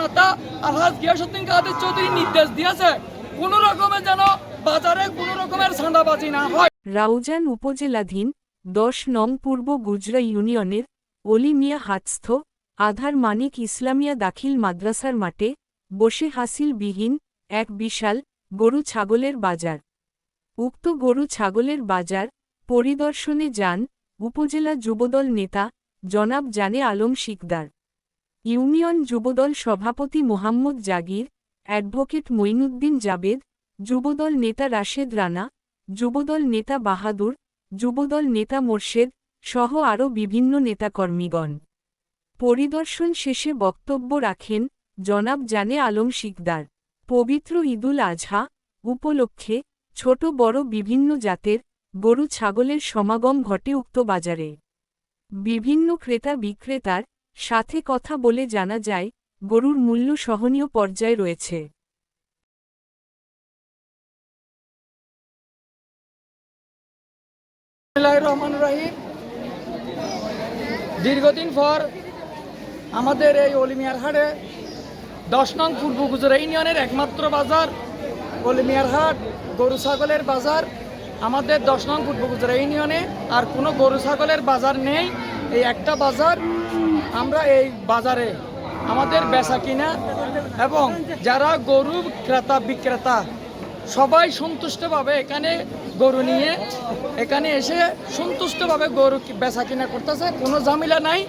নেতা আলহাজ গিয়াসুদ্দিন কাদের চৌধুরী নির্দেশ দিয়েছে, কোন রকমের যেন বাজারে কোন রকমের ছাঁদাবাজি না হয়। রাউজান উপজেলাধীন দশ নং পূর্ব গুজরা ইউনিয়নের অলি মিয়া হাতস্থ আধার মানিক ইসলামিয়া দাখিল মাদ্রাসার মাঠে বসে হাসিলবিহীন এক বিশাল গরু ছাগলের বাজার। উক্ত গরু ছাগলের বাজার পরিদর্শনে যান উপজেলা যুবদল নেতা জনাব জানে আলম শিকদার। ইউনিয়ন যুবদল সভাপতি মোহাম্মদ জাগির, অ্যাডভোকেট মঈনুদ্দিন জাবেদ, যুবদল নেতা রাশেদ রানা, যুবদল নেতা বাহাদুর, যুবদল নেতা মোর্শেদ সহ আরও বিভিন্ন নেতাকর্মীগণ। পরিদর্শন শেষে বক্তব্য রাখেন জনাব জানে আলম শিকদার। পবিত্র ঈদুল আজহা উপলক্ষে ছোট বড় বিভিন্ন জাতের গরু ছাগলের সমাগম ঘটে উক্ত বাজারে। বিভিন্ন ক্রেতা বিক্রেতার সাথে কথা বলে জানা যায়, গরুর মূল্য সহনীয় পর্যায়ে রয়েছে। রহমানির রহিম। দীর্ঘদিন পর আমাদের এই অলিমিয়ার হাটে দশ নং পূর্ব গুজরা ইউনিয়নের একমাত্র বাজার, অলিমিয়ার হাট, গরু ছাগলের বাজার। আমাদের দশ নং পূর্ব গুজরা ইউনিয়নে আর কোনো গরু ছাগলের বাজার নেই। এই একটা বাজার আমরা এই বাজারে আমাদের বেচা কিনা এবং যারা গরু ক্রেতা, বিক্রেতা, সবাই সন্তুষ্টভাবে এখানে গরু নিয়ে, এখানে এসে সন্তুষ্টভাবে গরু বেচা কিনা করতেছে। কোনো ঝামেলা নাই,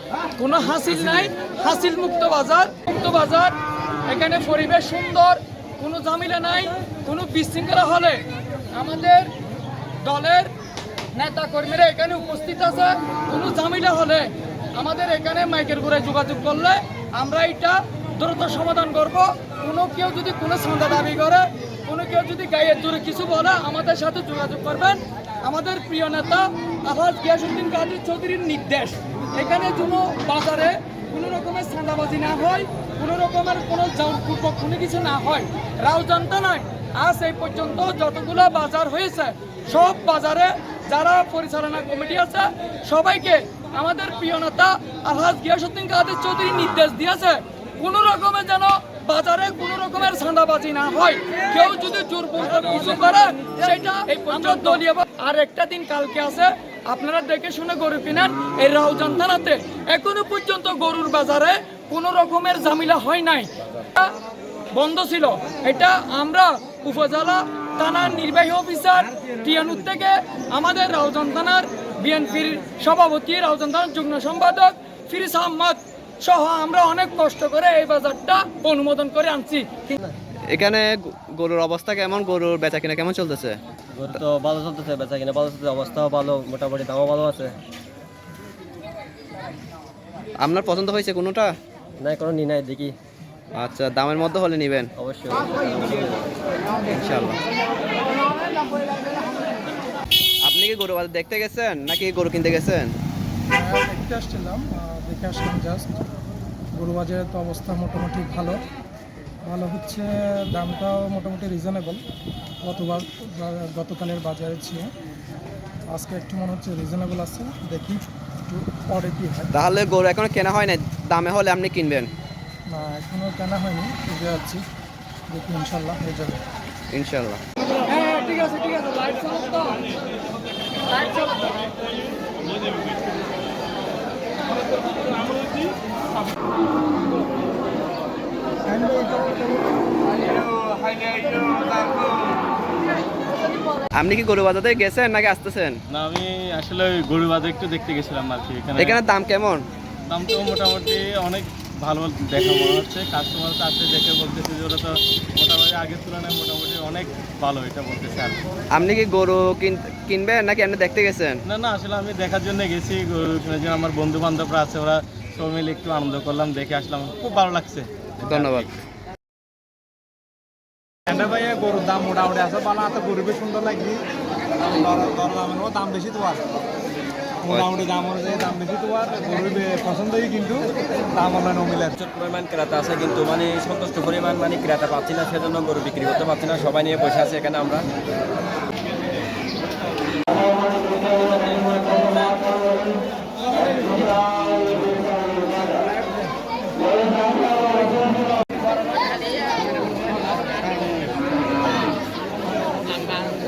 কোনো হাসিল নাই। হাসিল মুক্ত বাজার মুক্ত বাজার। এখানে পরিবেশ সুন্দর, কোনো ঝামেলা নাই, কোনো বিশৃঙ্খলা হলে আমাদের দলের নেতা কর্মীরা এখানে উপস্থিত আছে। কোনো ঝামেলা হলে আমাদের এখানে মাইকের ঘুরে যোগাযোগ করলে আমরা এটা দ্রুত সমাধান করব। কোনো কেউ যদি কোনো সন্ধ্যা দাবি করে, কোনো কেউ যদি গায়ের জোরে কিছু বলে, আমাদের সাথে যোগাযোগ করবেন। আমাদের প্রিয় নেতা আফাজ গিয়াসুদ্দিন কাদের চৌধুরীর নির্দেশ। এখানে কোনো বাজারে কোনো রকমের ছাঁদাবাজি না হয়, কোনো রকমের কোনো জোরপূর্বক কোনো কিছু না হয়। রাও জানতে নয় আজ এই পর্যন্ত যতগুলো বাজার হয়েছে, সব বাজারে যারা পরিচালনা কমিটি আছে সবাইকে আমাদের প্রিয় নেতা আলহাজ গিয়াসুদ্দিন কাদের চৌধুরী নির্দেশ দিয়েছে কোন রকমের যেন বাজারে কোন রকমের ছাঁদাবাজি না হয়। কেউ যদি জোরপূর্বক কিছু করে সেটা আমরা দলীয় আর একটা দিন কালকে আছে আপনারা দেখে শুনে গরু কিনেন। এই রাউজান থানাতে এখনও পর্যন্ত গরুর বাজারে কোন রকমের ঝামেলা হয় নাই। বন্ধ ছিল। এটা আমরা উপজেলা থানার নির্বাহী অফিসার টিয়ানুর থেকে আমাদের রাউজান থানার বিএনপির সভাপতি রাউজান থানার যুগ্ম সম্পাদক ফিরিস আহমদ সহ আমরা অনেক কষ্ট করে এই বাজারটা অনুমোদন করে আনছি। এখানে গরুর অবস্থা কেমন? গরুর বেচা কিনা কেমন চলতেছে? গরু তো ভালো চলতেছে বেচা কিনা ভালো চলতেছে অবস্থাও ভালো মোটামুটি দামও ভালো আছে। আপনার পছন্দ হয়েছে কোনোটা? নাই কোনো নি নাই দেখি। আচ্ছা দামের মধ্যে হলে নেবেন? অবশ্যই। ইনশাল্লাহ আপনি কি গরু বাজার দেখতে গেছেন নাকি গরু কিনতে গেছেন? হ্যাঁ, দেখতে আসছিলাম দেখে আসলাম জাস্ট গরু বাজারের তো অবস্থা মোটামুটি ভালো। ভালো হচ্ছে দামটাও মোটামুটি রিজনেবল গতবার গতকালের বাজারে ছিল। আজকে একটু মনে হচ্ছে রিজনেবল আছে দেখি একটু পরে কি হয়। তাহলে গরু এখন কেনা হয় না দামে হলে আপনি কিনবেন? না এখনও কেনা হয়নি বুঝে যাচ্ছি। দেখি ইনশাল্লাহ হয়ে যাবে। ইনশাল্লাহ। হ্যাঁ ঠিক আছে ঠিক আছে লাইট তো। লাইট আপনি কি গরু বাজারে গেছেন নাকি আসতেছেন? না আমি আসলে গরু বাজার একটু দেখতে গেছিলাম আর কি এখানে এখানে দাম কেমন? দাম তো মোটামুটি অনেক ভালো দেখা মনে হচ্ছে। কাস্টমার তো আসে দেখে বলতেছে যে ওরা তো মোটামুটি আগের তুলনায় মোটামুটি অনেক ভালো এটা বলতেছে আর আপনি কি গরু কিন- কিনবেন নাকি আপনি দেখতে গেছেন? না না আসলে আমি দেখার জন্য গেছি। গরু কেনার জন্য আমার বন্ধু বান্ধবরা আছে ওরা সব মিলে একটু আনন্দ করলাম দেখে আসলাম। খুব ভালো লাগছে। ধন্যবাদ। ভাইয়া গরুর দাম মোটামুটি আছে। বানা আছে গরু বেশ সুন্দর দামের দাম বেশি তো আর মোটামুটি দাম অনুযায়ী দাম বেশি তো গরুর পছন্দই কিন্তু দাম অন্যান্য মিলে পরিমাণ ক্রেতা আছে কিন্তু মানে সন্তুষ্ট পরিমাণ মানে ক্রেতা পাচ্ছি না, সেজন্য গরু বিক্রি করতে পারছি না, সবাই নিয়ে বসে আছে এখানে আমরা Bye.